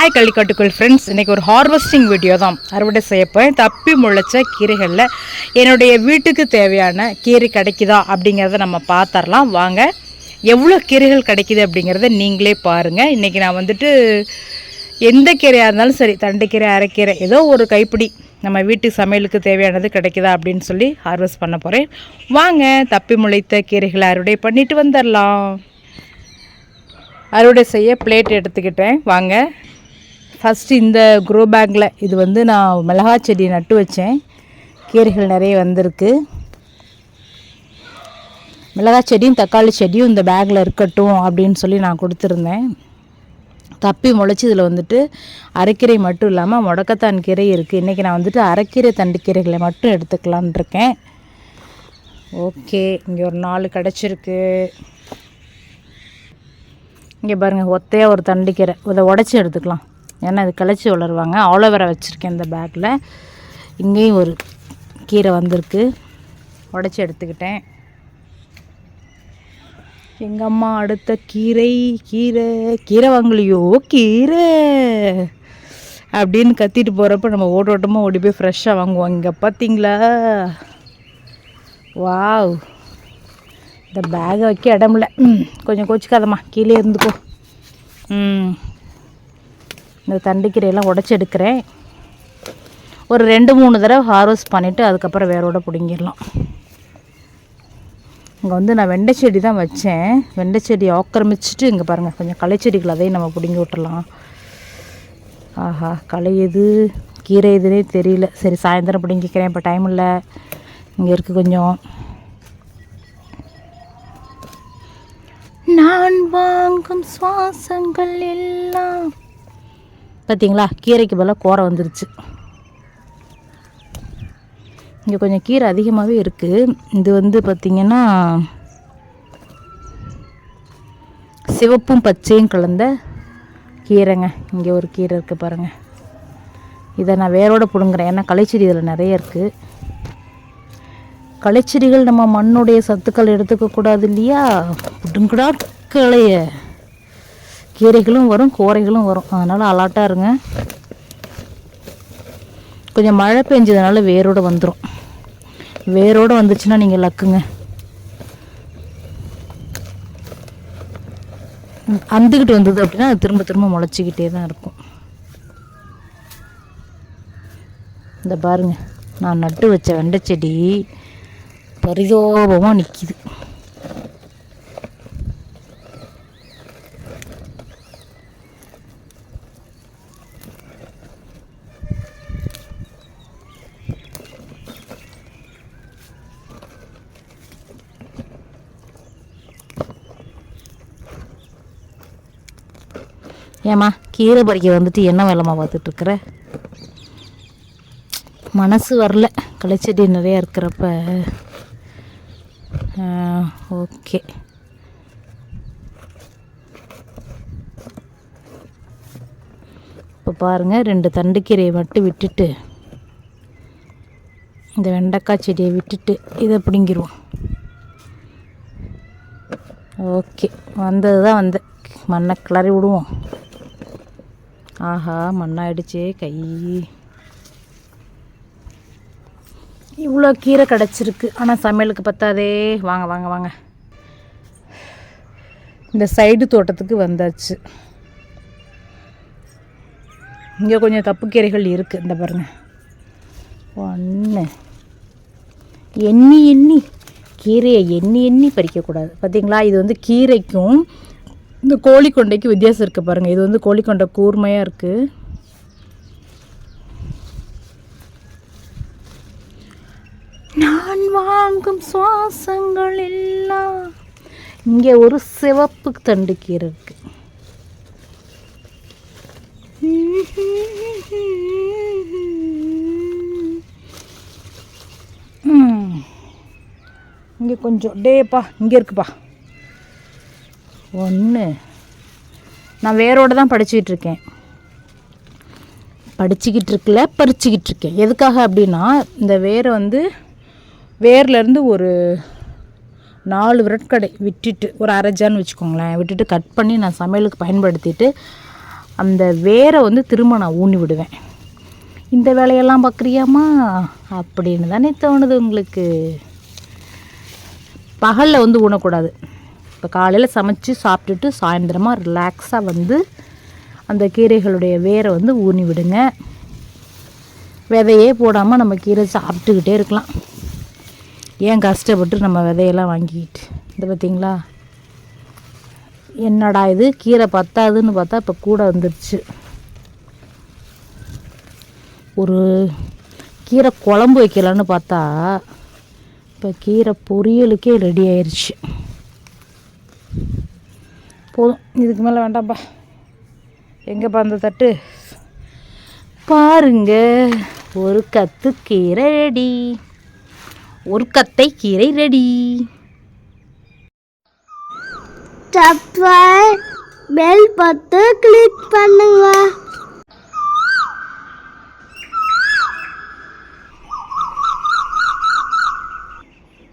Hi கள்ளிக்காட்டுக்குள் friends இன்றைக்கி ஒரு harvesting video தான். அறுவடை செய்யப்போய் தப்பி முளைச்ச கீரைகளில் என்னுடைய வீட்டுக்கு தேவையான கீரை கிடைக்குதா அப்படிங்கிறத நம்ம பார்த்துடலாம் வாங்க எவ்வளோ கீரைகள் கிடைக்குது அப்படிங்கிறத நீங்களே பாருங்கள் இன்றைக்கி நான் வந்துட்டு எந்த கீரையாக இருந்தாலும் சரி தண்டுக்கீரை அரைக்கீரை ஏதோ ஒரு கைப்பிடி நம்ம வீட்டு சமையலுக்கு தேவையானது கிடைக்குதா அப்படின்னு சொல்லி ஹார்வெஸ்ட் பண்ண போகிறேன் வாங்க தப்பி முளைத்த கீரைகளை அறுவடை பண்ணிட்டு வந்துடலாம் அறுவடை செய்ய பிளேட் எடுத்துக்கிட்டேன். வாங்க ஃபஸ்ட்டு இந்த க்ரோ பேக்கில் இது வந்து நான் மிளகா செடி நட்டு வச்சேன். கீரைகள் நிறைய வந்திருக்கு. மிளகா செடியும் தக்காளி செடியும் இந்த பேக்கில் இருக்கட்டும் அப்படின்னு சொல்லி நான் கொடுத்துருந்தேன். தப்பி முளைச்சி இதில் வந்துட்டு அரைக்கீரை மட்டும் இல்லாமல் முடக்கத்தான் கீரை இருக்குது இன்றைக்கி நான் வந்துட்டு அரைக்கீரை தண்டு கீரைகளை மட்டும் எடுத்துக்கலான் இருக்கேன். ஓகே இங்கே ஒரு நாலு கிடச்சிருக்கு. இங்கே பாருங்கள் ஒத்தையாக ஒரு தண்டுக்கீரை இதை உடச்சி எடுத்துக்கலாம். ஏன்னா இது கிளச்சி வளருவாங்க. ஆலோவேரா வச்சுருக்கேன் இந்த பேக்கில் இங்கேயும் ஒரு கீரை வந்திருக்கு. உடச்சி எடுத்துக்கிட்டேன். எங்கள் அம்மா அடுத்த கீரை கீரை கீரை வாங்கலையோ கீரை அப்படின்னு கத்திட்டு போகிறப்ப நம்ம ஓட்ட ஓட்டமாக ஓடி போய் ஃப்ரெஷ்ஷாக வாங்குவோம். இங்கே பார்த்தீங்களா வாவ் இந்த பேகை வைக்க இடமில்ல. கொஞ்சம் கோச்சிக்காதம்மா. கீழே இருந்துக்கோ. ம். இந்த தண்டுக்கீரையெல்லாம் உடச்சி எடுக்கிறேன். ஒரு ரெண்டு மூணு தடவை ஹார்வெஸ்ட் பண்ணிவிட்டு அதுக்கப்புறம் வேரோட பிடுங்கிடலாம். இங்கே வந்து நான் வெண்டை செடி தான் வச்சேன். வெண்டை செடி ஆக்கிரமிச்சிட்டு இங்கே பாருங்கள் கொஞ்சம் களைச்செடிகள் அதையும் நம்ம பிடுங்கி விட்டுடலாம். ஆஹா களை எது? கீரை எதுனே தெரியல. சரி சாயந்தரம் பிடுங்கிக்கிறேன் இப்போ டைம் இல்லை. இங்கே இருக்குது கொஞ்சம். நான் வாங்கும் சுவாசங்கள் எல்லாம் பார்த்தீங்களா கீரைக்கு பதிலாக கோரை வந்துருச்சு. இங்கே கொஞ்சம் கீரை அதிகமாகவே இருக்குது இது வந்து பார்த்திங்கன்னா சிவப்பும் பச்சையும் கலந்த கீரைங்க. இங்கே ஒரு கீரை இருக்குது பாருங்கள் இதை நான் வேரோடு பிடுங்குறேன். ஏன்னா களைச்செடி இதில் நிறைய இருக்குது களைச்செடிகள் நம்ம மண்ணுடைய சத்துக்கள் எடுத்துக்கக்கூடாது இல்லையா? பிடுங்குடா களைய. கீரைகளும் வரும் கோரைகளும் வரும். அதனால் அலாட்டாக இருங்க. கொஞ்சம் மழை பெஞ்சதுனால வேரோடு வந்துடும் வேரோடு வந்துச்சுன்னா நீங்கள் லக்குங்க. அந்துக்கிட்டு வந்தது அப்படின்னா அது திரும்ப திரும்ப முளைச்சிக்கிட்டே தான் இருக்கும். இந்த பாருங்க நான் நட்டு வச்ச வெண்டை செடி பரிதோபமாக நிற்கிது ஏம்மா கீரை பறிக்க வந்துட்டு என்ன வேலைமா பார்த்துட்ருக்குற? மனசு வரல. களைச்செடி நிறையா இருக்கிறப்ப ஓகே. இப்போ பாருங்கள் ரெண்டு தண்டுக்கீரையை மட்டும் விட்டுட்டு இந்த வெண்டைக்காய் செடியை விட்டுட்டு இதை பிடுங்கிடுவோம் ஓகே வந்தது தான் வந்து. மண்ணை கிளறி விடுவோம். ஆஹா மண்ணாயிடுச்சே கை. இவ்வளோ கீரை கிடச்சிருக்கு. ஆனால் சமையலுக்கு பத்தாதே. வாங்க வாங்க வாங்க. இந்த சைடு தோட்டத்துக்கு வந்தாச்சு. இங்கே கொஞ்சம் தப்பு கீரைகள் இருக்குது இந்த பாருங்க. ஒன்று எண்ணி எண்ணி. கீரையை எண்ணி எண்ணி பறிக்கக்கூடாது. பார்த்தீங்களா இது வந்து கீரைக்கும் இந்த கோழிக்கொண்டைக்கு வித்தியாசம் இருக்குது பாருங்கள் இது வந்து கோழிக்கொண்டை கூர்மையாக இருக்குது நான் வாங்கும் சுவாசங்கள் எல்லாம் இங்கே ஒரு சிவப்பு தண்டு கீரை இருக்கு. இங்கே கொஞ்சம் டேப்பா இங்கே இருக்குப்பா. ஒன்று நான் வேரோடு தான் படிச்சுக்கிட்டு இருக்கேன் படிச்சுக்கிட்டு இருக்கல பறிச்சுக்கிட்டு இருக்கேன் எதுக்காக அப்படின்னா இந்த வேரை வந்து வேர்லேருந்து ஒரு நாலு விரட்கடை விட்டுட்டு ஒரு அரைஜான்னு வச்சுக்கோங்களேன். விட்டுட்டு கட் பண்ணி நான் சமையலுக்கு பயன்படுத்திட்டு அந்த வேரை வந்து திரும்ப நான் ஊனி விடுவேன். இந்த வேலையெல்லாம் பார்க்குறியாமா அப்படின்னு தானே தோணுது உங்களுக்கு. பகலில் வந்து ஊனக்கூடாது. இப்போ காலையில் சமைச்சு சாப்பிட்டுட்டு சாயந்தரமாக ரிலாக்ஸாக வந்து அந்த கீரைகளுடைய வேரை வந்து ஊனி விடுங்க. விதையே போடாமல் நம்ம கீரை சாப்பிட்டுக்கிட்டே இருக்கலாம். ஏன் கஷ்டப்பட்டு நம்ம விதையெல்லாம் வாங்கிக்கிட்டு? இந்த பார்த்தீங்களா? என்னடா இது? கீரை பத்தாதுன்னு பார்த்தா இப்போ கூட வந்துருச்சு. ஒரு கீரை குழம்பு வைக்கலான்னு பார்த்தா இப்போ கீரை பொரியலுக்கே ரெடி ஆயிடுச்சு போதும். இதுக்கு மேலே வேண்டாம்ப்பா எங்கேப்பா அந்த தட்டு? பாருங்க ஒரு கத்து கீரை ரெடி. ஒரு கத்தை கீரை ரெடி. சப்ஸ்கிரைப் பெல் பட்டு கிளிக் பண்ணுங்க.